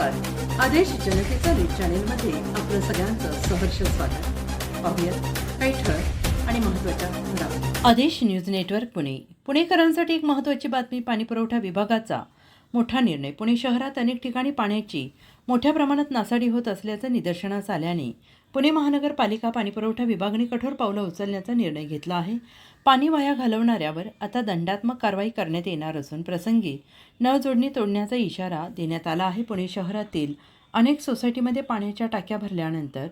आदेश जनतेचा न्यूज चॅनेलमध्ये आपलं सगळ्यांचं सहर्ष स्वागत. पाहूयात काही ठळक आणि महत्त्वाच्या आदेश न्यूज नेटवर्क पुणे. पुणेकरांसाठी एक महत्वाची बातमी पाणीपुरवठा विभागाचा. मोठा निर्णय. पुणे शहरात अनेक ठिकाणी पाण्याची मोठ्या प्रमाणात नासाडी होत असल्याचं निदर्शनास आल्याने पुणे महानगरपालिका पाणीपुरवठा विभागाने कठोर पावलं उचलण्याचा निर्णय घेतला आहे. पाणी वाया घालवणाऱ्यावर आता दंडात्मक कारवाई करण्यात येणार असून प्रसंगी नळजोडणी तोडण्याचा इशारा देण्यात आला आहे. पुणे शहरातील अनेक सोसायटीमध्ये पाण्याच्या टाक्या भरल्यानंतर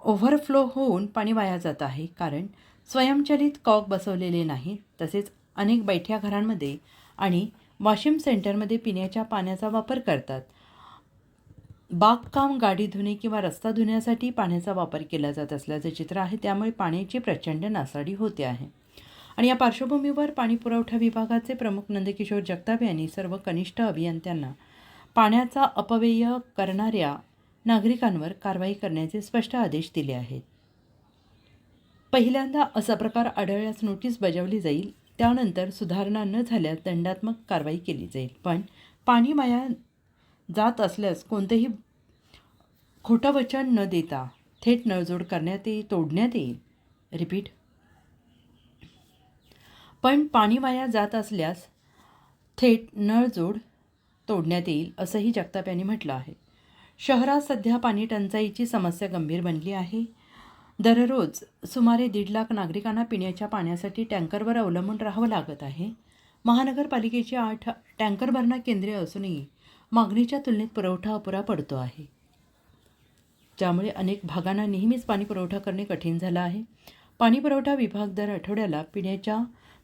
ओव्हरफ्लो होऊन पाणी वाया जात आहे. कारण स्वयंचलित कॉक बसवलेले नाही तसेच अनेक बैठ्या घरांमध्ये आणि वॉशिंग सेंटरमध्ये पिण्याच्या पाण्याचा वापर करतात. बागकाम गाडी धुणे किंवा रस्ता धुण्यासाठी पाण्याचा वापर केला जात असल्याचं चित्र आहे. त्यामुळे पाण्याची प्रचंड नासाडी होते आहे. आणि या पार्श्वभूमीवर पाणी पुरवठा विभागाचे प्रमुख नंदकिशोर जगताप यांनी सर्व कनिष्ठ अभियंत्यांना पाण्याचा अपव्यय करणाऱ्या नागरिकांवर कारवाई करण्याचे स्पष्ट आदेश दिले आहेत. पहिल्यांदा असा प्रकार आढळल्यास नोटीस बजावली जाईल त्यानंतर सुधारणा न झाल्यास दंडात्मक कारवाई केली जाईल. पण पाणी वाया जात असल्यास कोणतंही खोटं वचन न देता थेट नळजोड करण्यात येईल तोडण्यात येईल. रिपीट. पण पाणी वाया जात असल्यास थेट नळजोड तोडण्यात येईल असंही जगताप यांनी म्हटलं आहे. शहरात सध्या पाणी टंचाईची समस्या गंभीर बनली आहे. दररोज सुमारे दीड लाख नागरिकांना पिण्याच्या पाण्यासाठी टँकरवर अवलंबून राहावं लागत आहे. महानगरपालिकेची आठ टँकर भरणा केंद्रे असूनही मागणीच्या तुलनेत पुरवठा अपुरा पडतो आहे. ज्यामुळे अनेक भागांना नेहमीच पाणी पुरवठा करणे कठीण झालं आहे. पाणी पुरवठा विभाग दर आठवड्याला पिण्याच्या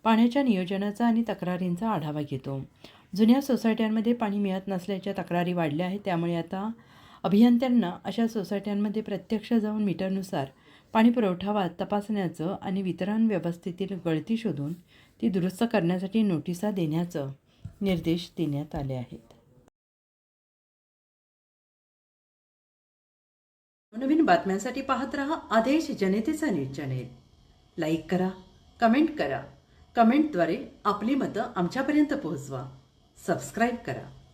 पाण्याच्या नियोजनाचा आणि तक्रारींचा आढावा घेतो. जुन्या सोसायट्यांमध्ये पाणी मिळत नसल्याच्या तक्रारी वाढल्या आहेत. त्यामुळे आता अभियंत्यांना अशा सोसायट्यांमध्ये प्रत्यक्ष जाऊन मीटरनुसार पाणी पुरवठा वा तपासण्याचं आणि वितरण व्यवस्थेतील गळती शोधून ती दुरुस्त करण्यासाठी नोटिसा देण्याचं निर्देश देण्यात आले आहेत. नवीन बातम्यांसाठी पाहत रहा आदेश जनतेचा न्यूज चॅनेल. लाईक करा कमेंट करा. कमेंटद्वारे आपली मतं आमच्यापर्यंत पोहोचवा. सबस्क्राईब करा.